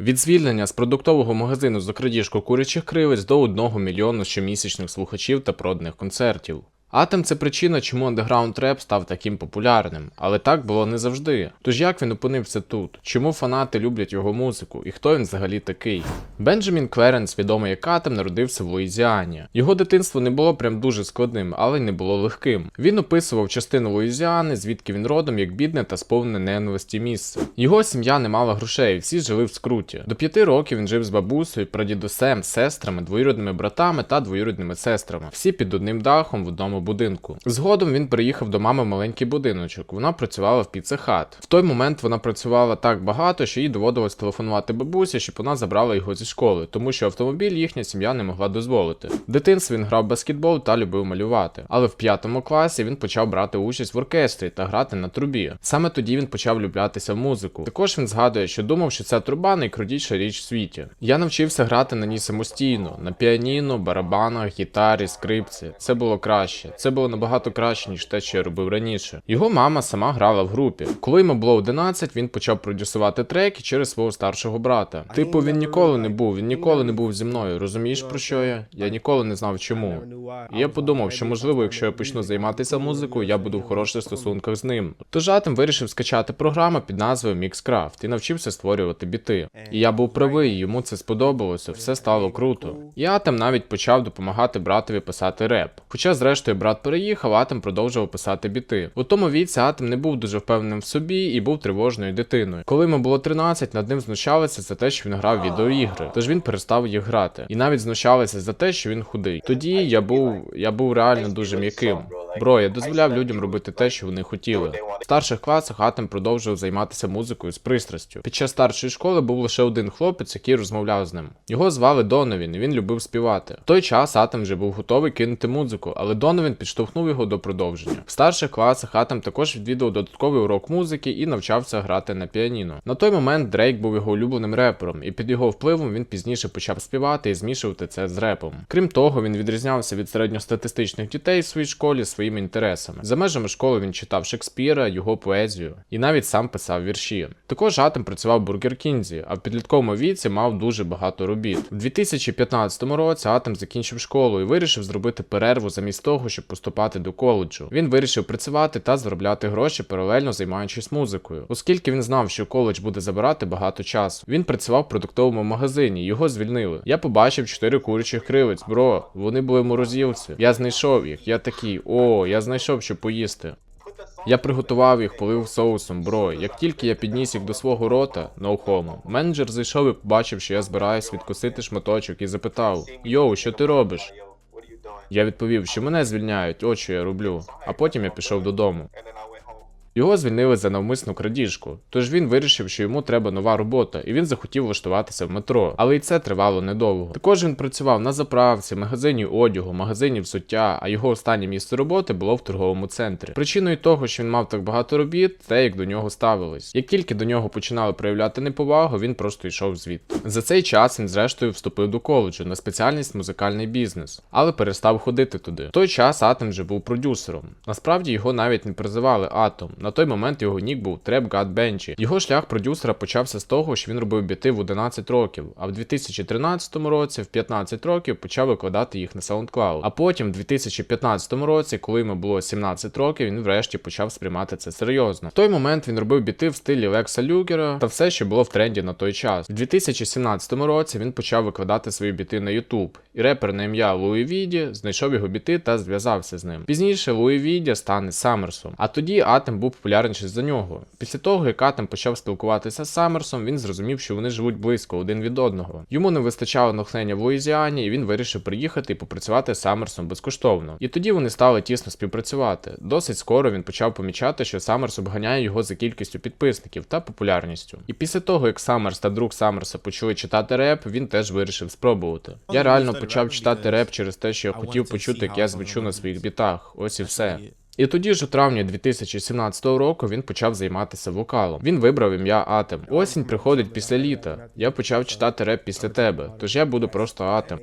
Від звільнення з продуктового магазину за крадіжку курячих кривець до 1 мільйону щомісячних слухачів та проданих концертів. Атом це причина, чому андеграунд реп став таким популярним, але так було не завжди. Тож як він опинився тут? Чому фанати люблять його музику і хто він взагалі такий? Бенджамін Кверенс, відомий як Атом, народився в Луїзіані. Його дитинство не було прям дуже складним, але й не було легким. Він описував частину Луїзіани, звідки він родом, як бідне та сповнене ненависті місце. Його сім'я не мала грошей, всі жили в скруті. До п'яти років він жив з бабусею, прадідусем, сестрами, двоюрідними братами та двоюрідними сестрами. Всі під одним дахом в одному будинку. Згодом він приїхав до мами маленький будиночок. Вона працювала в піцехат. В той момент вона працювала так багато, що їй доводилось телефонувати бабусі, щоб вона забрала його зі школи, тому що автомобіль їхня сім'я не могла дозволити. В дитинстві він грав баскетбол та любив малювати. Але в п'ятому класі він почав брати участь в оркестрі та грати на трубі. Саме тоді він почав влюблятися в музику. Також він згадує, що думав, що ця труба найкрутіша річ в світі. Я навчився грати на ній самостійно, на піаніно, барабанах, гітарі, скрипці. Це було краще. Це було набагато краще, ніж те, що я робив раніше. Його мама сама грала в групі. Коли йому було 11, він почав продюсувати треки через свого старшого брата. Типу, він ніколи не був, він ніколи не був зі мною. Розумієш про що я? Я ніколи не знав чому. І я подумав, що можливо, якщо я почну займатися музикою, я буду в хороших стосунках з ним. Тож Атом вирішив скачати програму під назвою Mixcraft і навчився створювати біти. І я був правий, йому це сподобалося, все стало круто. І Атом навіть почав допомагати братові писати реп. Хоча, зрештою, брат переїхав, Атом продовжував писати біти. У тому віці Атом не був дуже впевненим в собі і був тривожною дитиною. Коли йому було 13, над ним знущалися за те, що він грав відеоігри, тож він перестав їх грати. І навіть знущалися за те, що він худий. Тоді я був я був реально дуже м'яким. Бро, я дозволяв людям робити те, що вони хотіли. В старших класах Атом продовжував займатися музикою з пристрастю. Під час старшої школи був лише один хлопець, який розмовляв з ним. Його звали Доновін, і він любив співати. В той час Атом вже був готовий кинути музику, але Доновін підштовхнув його до продовження. В старших класах Атом також відвідав додатковий урок музики і навчався грати на піаніно. На той момент Дрейк був його улюбленим репером, і під його впливом він пізніше почав співати і змішувати це з репом. Крім того, він відрізнявся від середньостатистичних дітей в своїй школі своїми інтересами. За межами школи він читав Шекспіра, його поезію і навіть сам писав вірші. Також Атом працював в Бургер Кінзі, а в підлітковому віці мав дуже багато робіт. У 2015 році Атом закінчив школу і вирішив зробити перерву замість того, щоб поступати до коледжу. Він вирішив працювати та заробляти гроші, паралельно займаючись музикою, оскільки він знав, що коледж буде забирати багато часу. Він працював в продуктовому магазині, його звільнили. Я побачив чотири курячих кривець, бро. Вони були в морозилці. Я знайшов їх. Я такий, о, я знайшов, що поїсти. Я приготував їх, полив соусом, бро. Як тільки я підніс їх до свого рота, no homo, менеджер зайшов і побачив, що я збираюсь відкусити шматочок і запитав: Йоу, що ти робиш? Я відповів, що мене звільняють, от що я роблю. А потім я пішов додому. Його звільнили за навмисну крадіжку, тож він вирішив, що йому треба нова робота, і він захотів влаштуватися в метро. Але і це тривало недовго. Також він працював на заправці, магазині одягу, магазині взуття, а його останнє місце роботи було в торговому центрі. Причиною того, що він мав так багато робіт, те, як до нього ставились. Як тільки до нього починали проявляти неповагу, він просто йшов звідти. За цей час він зрештою вступив до коледжу на спеціальність музикальний бізнес, але перестав ходити туди. В той час Атом вже був продюсером. Насправді його навіть не призивали Атом. На той момент його нік був Trap God Benji. Його шлях продюсера почався з того, що він робив біти в 11 років, а в 2013 році, в 15 років, почав викладати їх на SoundCloud. А потім, в 2015 році, коли йому було 17 років, він врешті почав сприймати це серйозно. В той момент він робив біти в стилі Лекса Люгера та все, що було в тренді на той час. В 2017 році він почав викладати свої біти на YouTube, і репер на ім'я Луї Віді знайшов його біти та зв'язався з ним. Пізніше Луї Віді стане Саммерсом, а тоді Атем був популярніший за нього. Після того, як Атем почав спілкуватися з Саммерсом, він зрозумів, що вони живуть близько один від одного. Йому не вистачало натхнення в Луїзіані, і він вирішив приїхати і попрацювати з Саммерсом безкоштовно. І тоді вони стали тісно співпрацювати. Досить скоро він почав помічати, що Саммерс обганяє його за кількістю підписників та популярністю. І після того, як Саммерс та друг Саммерса почали читати реп, він теж вирішив спробувати. Я реально почав читати реп через те, що я хотів почути, як я звучу на своїх бітах. Ось і все. І тоді ж у травні 2017 року він почав займатися вокалом. Він вибрав ім'я Атем. Осінь приходить після літа. Я почав читати реп після тебе, тож я буду просто Атем.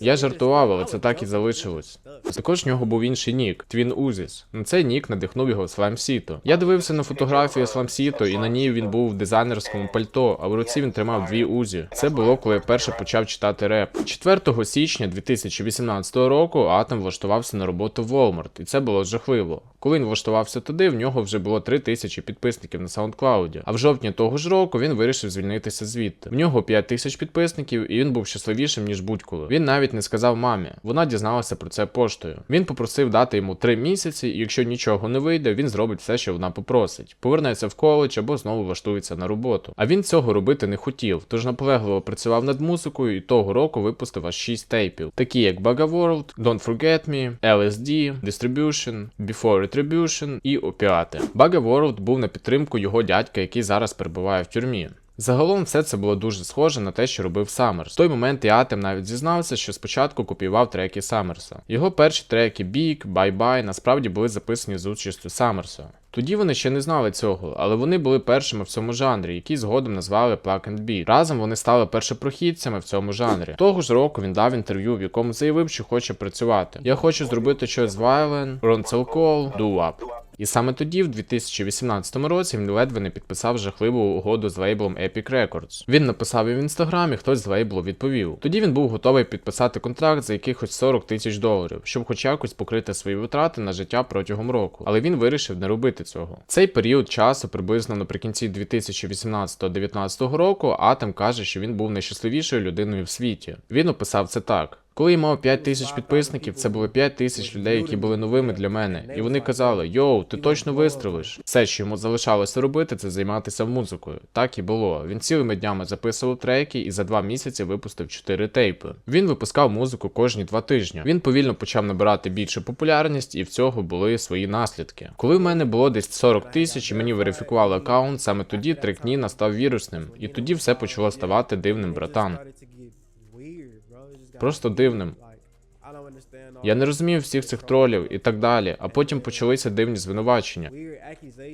Я жартував, але це так і залишилось. Також в нього був інший нік Твін Узіс. На цей нік надихнув його Слайм Сіто. Я дивився на фотографію Слайм Сіто, і на ній він був в дизайнерському пальто, а в руці він тримав дві узі. Це було, коли я вперше почав читати реп. 4 січня 2018 року Атом влаштувався на роботу в Walmart, і це було жахливо. Коли він влаштувався туди, в нього вже було 3 тисячі підписників на SoundCloud. А в жовтні того ж року він вирішив звільнитися звідти. В нього 5 тисяч підписників, і він був щасливішим ніж будь-коли. Він навіть не сказав мамі. Вона дізналася про це поштою. Він попросив дати йому 3 місяці, і якщо нічого не вийде, він зробить все, що вона попросить. Повернеться в коледж або знову влаштується на роботу. А він цього робити не хотів, тож наполегливо працював над музикою і того року випустив аж 6 тейпів, такі як Bugga World, Don't Forget Me, LSD, Distribution, Before Retribution і Опіати. Bugga World був на підтримку його дядька, який зараз перебуває в тюрмі. Загалом все це було дуже схоже на те, що робив Саммерс. В той момент і Атем навіть зізнався, що спочатку копіював треки Саммерса. Його перші треки Big, Bye Bye насправді були записані з участю Саммерса. Тоді вони ще не знали цього, але вони були першими в цьому жанрі, які згодом назвали Plug and Beat. Разом вони стали першопрохідцями в цьому жанрі. Того ж року він дав інтерв'ю, в якому заявив, що хоче працювати. Я хочу зробити щось Violent, Ron Call, Do Up. І саме тоді, в 2018 році, він ледве не підписав жахливу угоду з лейблом Epic Records. Він написав і в інстаграмі, хтось з лейблу відповів. Тоді він був готовий підписати контракт за якихось 40 тисяч доларів, щоб хоч якось покрити свої витрати на життя протягом року. Але він вирішив не робити цього. Цей період часу, приблизно наприкінці 2018-2019 року, Атом каже, що він був найщасливішою людиною в світі. Він описав це так. Коли я мав 5 тисяч підписників, це було 5 тисяч людей, які були новими для мене. І вони казали: Йоу, ти точно вистрелиш. Все, що йому залишалося робити, це займатися музикою. Так і було. Він цілими днями записував треки і за два місяці випустив 4 тейпи. Він випускав музику кожні два тижні. Він повільно почав набирати більше популярність, і в цього були свої наслідки. Коли в мене було десь 40 тисяч і мені верифікували аккаунт, саме тоді трек Ніна став вірусним, і тоді все почало ставати дивним, братан. Просто дивним. Я не розумів всіх цих тролів і так далі, а потім почалися дивні звинувачення.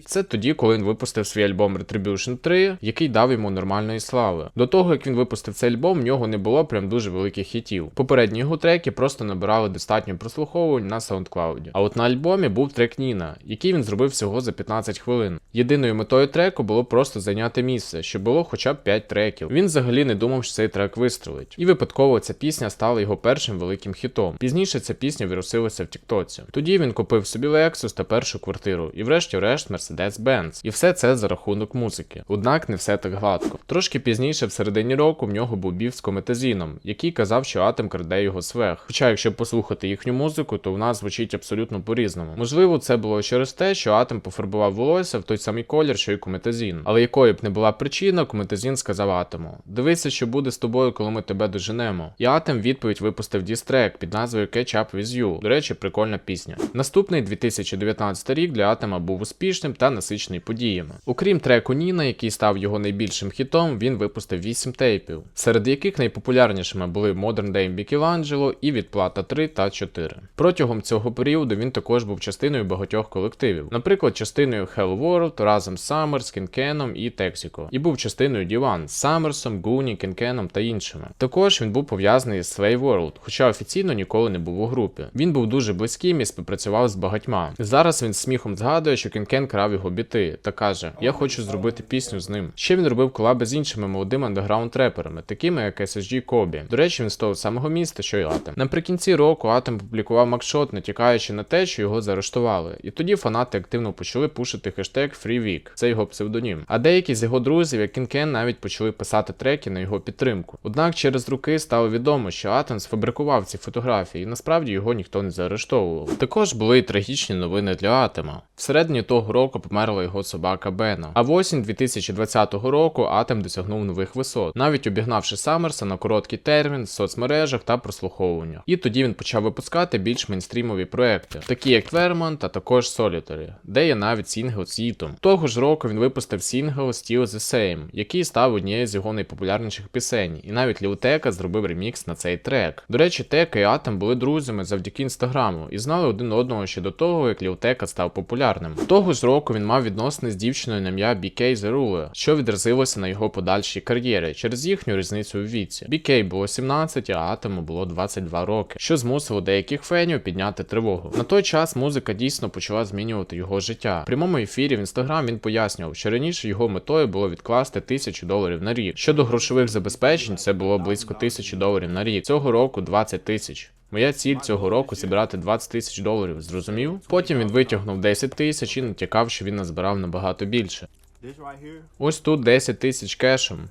Це тоді, коли він випустив свій альбом Retribution 3, який дав йому нормальної слави. До того як він випустив цей альбом, в нього не було прям дуже великих хітів. Попередні його треки просто набирали достатньо прослуховувань на SoundCloud. А от на альбомі був трек Ніна, який він зробив всього за 15 хвилин. Єдиною метою треку було просто зайняти місце, щоб було хоча б 5 треків. Він взагалі не думав, що цей трек вистрелить. І випадково ця пісня стала його першим великим хітом. Пізніше ця пісня вірусилася в Тіктоці. Тоді він купив собі Lexus та першу квартиру, і врешті-решт Mercedes-Benz. І все це за рахунок музики. Однак не все так гладко. Трошки пізніше, в середині року, в нього був біф з кометазіном, який казав, що Атом краде його свех. Хоча, якщо послухати їхню музику, то вона звучить абсолютно по-різному. Можливо, це було через те, що Атом пофарбував волосся в той самий колір, що й кометазін. Але якою б не була причина, кометазін сказав Атому: Дивися, що буде з тобою, коли ми тебе доженемо. І Атом відповідь випустив дістрек під назвою Catch Up With You. До речі, прикольна пісня. Наступний 2019 рік для Атома був успішним та насичений подіями. Окрім треку Ніна, який став його найбільшим хітом, він випустив 8 тейпів, серед яких найпопулярнішими були Modern Day Michelangelo і Відплата 3 та 4. Протягом цього періоду він також був частиною багатьох колективів, наприклад, частиною Hell World разом з Summer, Кінкеном і Texaco, і був частиною Діван з Саммерсом, Гуні, Кінкеном та іншими. Також він був пов'язаний з Slave World, хоча офіційно ніколи не був у групі. Він був дуже близьким і співпрацював з багатьма. Зараз він з сміхом згадує, що Кінкен крав його біти та каже: Я хочу зробити пісню з ним. Ще він робив колаби з іншими молодими андеграунд реперами, такими як SSG Кобі. До речі, він з того самого міста, що й Атем. Наприкінці року Атем публікував макшот, натякаючи на те, що його заарештували. І тоді фанати активно почали пушити хештег FreeWeek, це його псевдонім. А деякі з його друзів, як Кінкен, навіть почали писати треки на його підтримку. Однак через роки стало відомо, що Атем сфабрикував ці фотографії, і насправді його ніхто не заарештовував. Також були й трагічні новини для Атема. Всередині того року померла його собака Бена. А в осінь 2020 року Атем досягнув нових висот, навіть обігнавши Саммерса на короткий термін в соцмережах та прослуховування. І тоді він почав випускати більш мейнстрімові проекти, такі як Vermont, та також Solitary, де є навіть сінгл з Їтом. Того ж року він випустив сінгл Still the Same, який став однією з його найпопулярніших пісень, і навіть Ліутека зробив ремікс на цей трек. До речі, Тека і Атом були друзями. завдяки інстаграму і знали один одного ще до того, як Лілтека став популярним. Того ж року він мав відносини з дівчиною на ім'я BK Ruler, що відразилося на його подальшій кар'єрі через їхню різницю у віці. BK було 17, а Атому було 22 роки, що змусило деяких фенів підняти тривогу. На той час музика дійсно почала змінювати його життя. В прямому ефірі в інстаграм він пояснював, що раніше його метою було відкласти тисячу доларів на рік. Щодо грошових забезпечень, це було близько тисячі доларів на рік. Цього року 20 тисяч. Моя ціль цього року зібрати 20 тисяч доларів, зрозумів? Потім він витягнув 10 тисяч і натякав, що він назбирав набагато більше. Ось тут 10 тисяч кешем.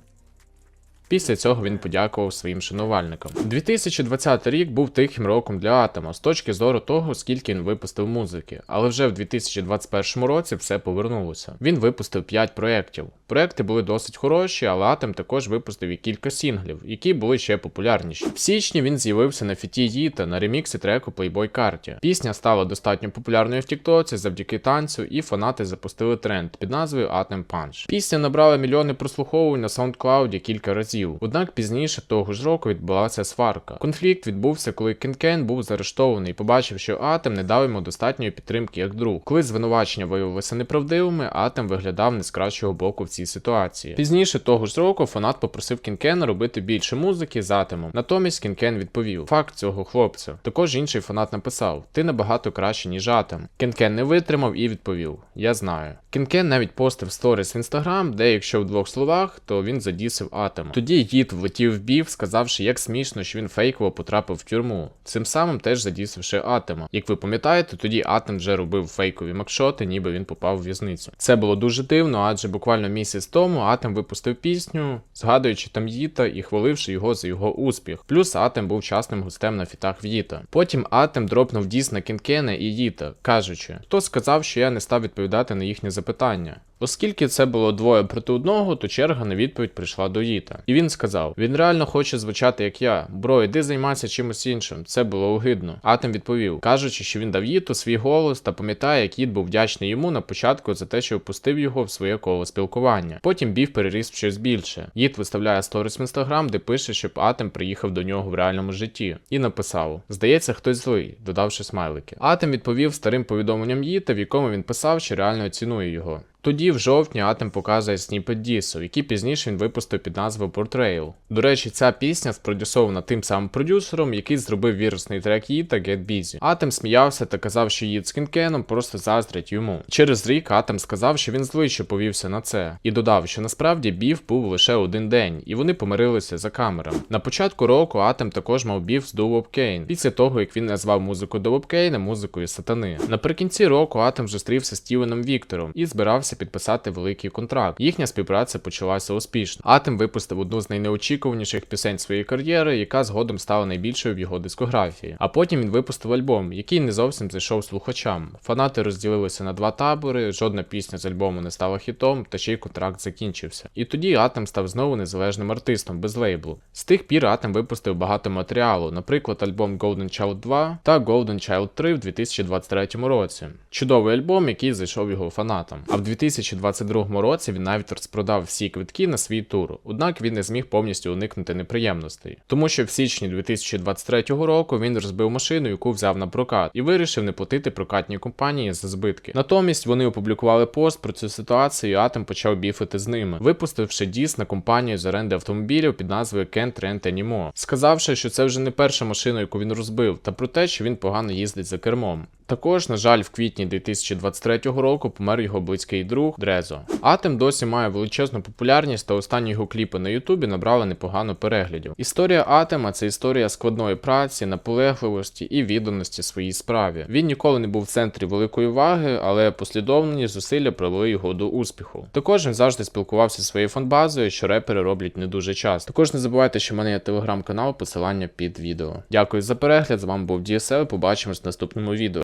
Після цього він подякував своїм шанувальникам. 2020 рік був тихим роком для Атома з точки зору того, скільки він випустив музики, але вже в 2021 році все повернулося. Він випустив 5 проєктів. Проекти були досить хороші, але Атом також випустив і кілька сінглів, які були ще популярніші. В січні він з'явився на фіті Їта на реміксі треку Playboy Carti. Пісня стала достатньо популярною в Тіктоці завдяки танцю, і фанати запустили тренд під назвою Atom Punch. Пісня набрала мільйони прослуховувань на SoundCloud кілька разів. Однак пізніше того ж року відбулася сварка. Конфлікт відбувся, коли Кенкен був заарештований і побачив, що Атом не дав йому достатньої підтримки як друг. Коли звинувачення виявилися неправдивими, Атом виглядав не з кращого боку в цій ситуації. Пізніше того ж року фанат попросив Кінкена робити більше музики з Атомом. Натомість Кінкен відповів: Факт цього хлопця. Також інший фанат написав: Ти набагато краще, ніж Атом. Кінкен не витримав і відповів: Я знаю. Кінкен навіть постив сторіс в інстаграм, де якщо в двох словах, то він задісив Атом. Тоді Їд влетів в бів, сказавши, як смішно, що він фейково потрапив в тюрму. Цим самим теж задісивши Атома. Як ви пам'ятаєте, тоді Атом вже робив фейкові макшоти, ніби він попав в в'язницю. Це було дуже дивно, адже буквально місяць тому Атом випустив пісню, згадуючи там Їта і хваливши його за його успіх. Плюс Атом був частним гостем на фітах в Їта. Потім Атом дропнув діс на Кінкена і Їта, кажучи, хто сказав, що я не став відповідати на їхнє запитання. Оскільки це було двоє проти одного, то черга на відповідь прийшла до Їта. І він сказав: він реально хоче звучати як я. Бро, іди займайся чимось іншим. Це було огидно. Атом відповів, кажучи, що він дав Їту свій голос та пам'ятає, як Їт був вдячний йому на початку за те, що впустив його в своє коло спілкування. Потім бів переріс в щось більше. Їт виставляє сторіс в інстаграм, де пише, щоб Атом приїхав до нього в реальному житті, і написав: Здається, хтось злий, додавши смайлики. Атом відповів старим повідомленням Їта, в якому він писав, що реально цінує його. Тоді в жовтні Атом показує сніпет Дісу, який пізніше він випустив під назвою Portrayal. До речі, ця пісня спродюсована тим самим продюсером, який зробив вірусний трек Їд та Get Busy. Атом сміявся та казав, що Їд з Кінкеном просто заздрять йому. Через рік Атом сказав, що він злий, що повівся на це, і додав, що насправді біф був лише один день, і вони помирилися за камерами. На початку року Атом також мав біф з Дуоп Кейн, після того як він назвав музику Дуоп Кейна музикою сатани. Наприкінці року Атом зустрівся з Стівеном Віктором і збирався підписати великий контракт. Їхня співпраця почалася успішно. Атом випустив одну з найнеочікуваніших пісень своєї кар'єри, яка згодом стала найбільшою в його дискографії. А потім він випустив альбом, який не зовсім зайшов слухачам. Фанати розділилися на два табори, жодна пісня з альбому не стала хітом, та ще й контракт закінчився. І тоді Атом став знову незалежним артистом без лейблу. З тих пір Атом випустив багато матеріалу, наприклад, альбом Golden Child 2 та Golden Child 3 в 2023 році. Чудовий альбом, який зайшов його фанатам. А в 2022 році він навіть розпродав всі квитки на свій тур, однак він не зміг повністю уникнути неприємностей, тому що в січні 2023 року він розбив машину, яку взяв на прокат, і вирішив не платити прокатній компанії за збитки. Натомість вони опублікували пост про цю ситуацію, і Атом почав біфити з ними, випустивши діс на компанію з оренди автомобілів під назвою Can't Rent Anymore, сказавши, що це вже не перша машина, яку він розбив, та про те, що він погано їздить за кермом. Також, на жаль, в квітні 2023 року помер його близький друг Дрезо. Атем досі має величезну популярність, та останні його кліпи на Ютубі набрали непогано переглядів. Історія Атема це історія складної праці, наполегливості і відданості своїй справі. Він ніколи не був в центрі великої уваги, але послідовні зусилля привели його до успіху. Також він завжди спілкувався зі своєю фанбазою, що репери роблять не дуже часто. Також не забувайте, що в мене є телеграм-канал, посилання під відео. Дякую за перегляд. З вами був DSL, Побачимось в наступному відео.